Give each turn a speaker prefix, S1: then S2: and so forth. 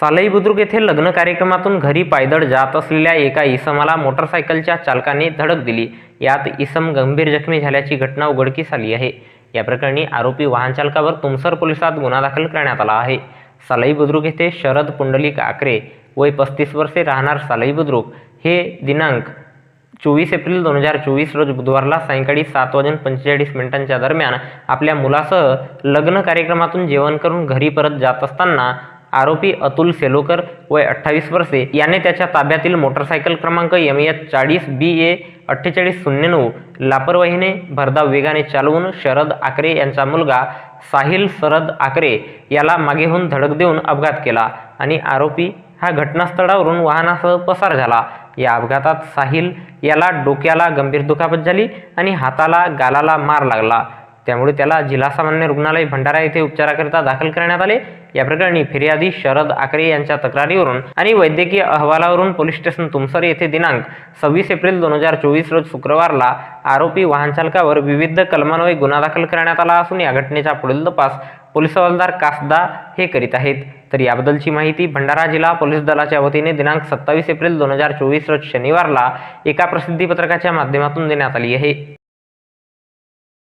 S1: सालई बुद्रुक येथे लग्न कार्यक्रमातून घरी पायदळ जात असलेल्या एका इसमाला मोटरसायकलच्या चालकाने धडक दिली. यात इसम गंभीर जखमी झाल्याची घटना उघडकीस आली आहे. या प्रकरणी आरोपी वाहनचालकावर तुमसर पोलिसात गुन्हा दाखल करण्यात आला आहे. सालई बुद्रुक येथे शरद पुंडलिक आकरे वय पस्तीस वर्षे राहणार सालई बुद्रुक हे दिनांक चोवीस एप्रिल दोन हजार चोवीस रोज बुधवारला सायंकाळी सात वाजून पंचेचाळीस मिनिटांच्या दरम्यान आपल्या मुलासह लग्न कार्यक्रमातून जेवण करून घरी परत जात असताना आरोपी अतुल सेलोकर वय अठ्ठावीस वर्षे. याने त्याच्या ताब्यातील मोटरसायकल क्रमांक एम एच चाळीस बी ए अठ्ठेचाळीस शून्य नऊ लापरवाहीने भरधाव वेगाने चालवून शरद आकरे यांचा मुलगा साहिल शरद आकरे याला मागेहून धडक देऊन अपघात केला आणि आरोपी हा घटनास्थळावरून वाहनासह पसार झाला. या अपघातात साहिल याला डोक्याला गंभीर दुखापत झाली आणि हाताला गालाला मार लागला. त्यामुळे त्याला जिल्हा सामान्य रुग्णालय भंडारा येथे उपचाराकरिता दाखल करण्यात आले. या प्रकरणी फिर्यादी शरद आकरे यांच्या तक्रारीवरून आणि वैद्यकीय अहवालावरून पोलीस स्टेशन तुमसर येथे दिनांक सव्वीस एप्रिल दोन हजार चोवीस रोज शुक्रवारला आरोपी वाहनचालकावर विविध कलमान्वये गुन्हा दाखल करण्यात आला असून या घटनेचा पुढील तपास पोलीस हवालदार कासदा हे करीत आहेत. तर याबद्दलची माहिती भंडारा जिल्हा पोलीस दलाच्या वतीने दिनांक सत्तावीस एप्रिल दोन हजार चोवीस रोज शनिवारला एका प्रसिद्धीपत्रकाच्या माध्यमातून देण्यात आली आहे.